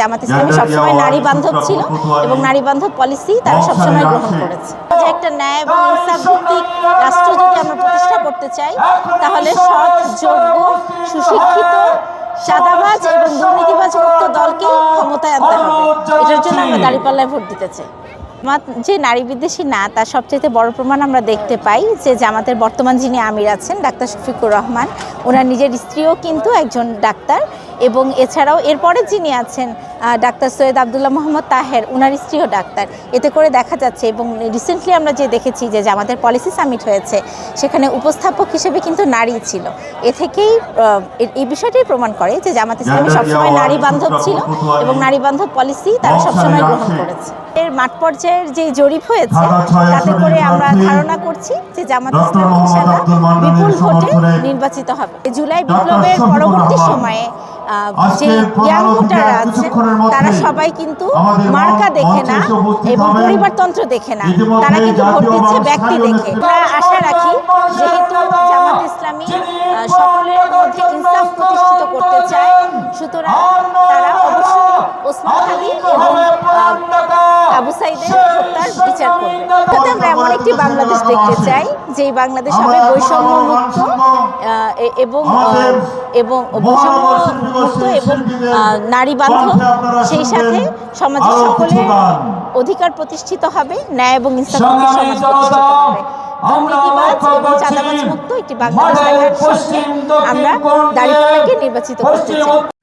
জামাত ইসলামী সবসময় নারী বান্ধব ছিল এবং নারী বান্ধব পলিসি তারা সবসময় গ্রহণ করেছে। যে একটা ন্যায় এবং ইনসাফ ভিত্তিক রাষ্ট্র যদি আমরা প্রতিষ্ঠা করতে চাই তাহলে সৎ যোগ্য সুশিক্ষিত সাদাবাজ এবং দুর্নীতিবাজ মুক্ত দলকে ক্ষমতায় আনতে হবে। এটার জন্য আমরা দাঁড়িপাল্লায় ভোট দিতে চাই। জামাত যে নারী বিদ্বেষী না তার সবচেয়ে বড় প্রমাণ আমরা দেখতে পাই যে জামাতের বর্তমান যিনি আমির আছেন ডাক্তার শফিকুর রহমান ওনার নিজের স্ত্রীও কিন্তু একজন ডাক্তার এবং এছাড়াও এরপরে যিনি আছেন ডাক্তার সৈয়দ আবদুল্লাহ মোহাম্মদ তাহের ওনার স্ত্রীও ডাক্তার। এতে করে দেখা যাচ্ছে এবং রিসেন্টলি আমরা যে দেখেছি যে জামাতের পলিসি সামিট হয়েছে সেখানে উপস্থাপক হিসেবে কিন্তু নারী ছিল। এ থেকেই এই বিষয়টাই প্রমাণ করে যে জামাত ইসলামী সবসময় নারী বান্ধব ছিল এবং নারী বান্ধব পলিসি তারা সবসময় গ্রহণ করেছে। এর মাঠ পর্যায়ের যে জরিপ হয়েছে তাতে করে আমরা ধারণা করছি যে জামাত ইসলাম বিপুল ভোটে নির্বাচিত হবে। জুলাই বিপ্লবের পরবর্তী সময়ে যে ইয়াং ভোটাররা আছে তারা সবাই কিন্তু মার্কা দেখে না এবং পরিবারতন্ত্র দেখে না। তারা কিন্তু ভোট দিচ্ছে ব্যক্তি দেখে। আমরা আশা রাখি ওসমান আলী আবু সাইদের হত্যার বিচার করবে যাতে আমরা এমন একটি বাংলাদেশ দেখতে চাই যেই বাংলাদেশ হবে বৈষম্য। মুক্ত এবং এবং এবং নারী বান্ধব সেই সাথে সমাজের সকলের অধিকার প্রতিষ্ঠিত হবে ন্যায় এবং সমাজ প্রতিষ্ঠিত হবে। দুর্নীতিবাজ এবং চাঁদাবাজ মুক্ত একটি বাংলাদেশ আমরা দাঁড়িপাল্লাকে নির্বাচিত করতে চাই।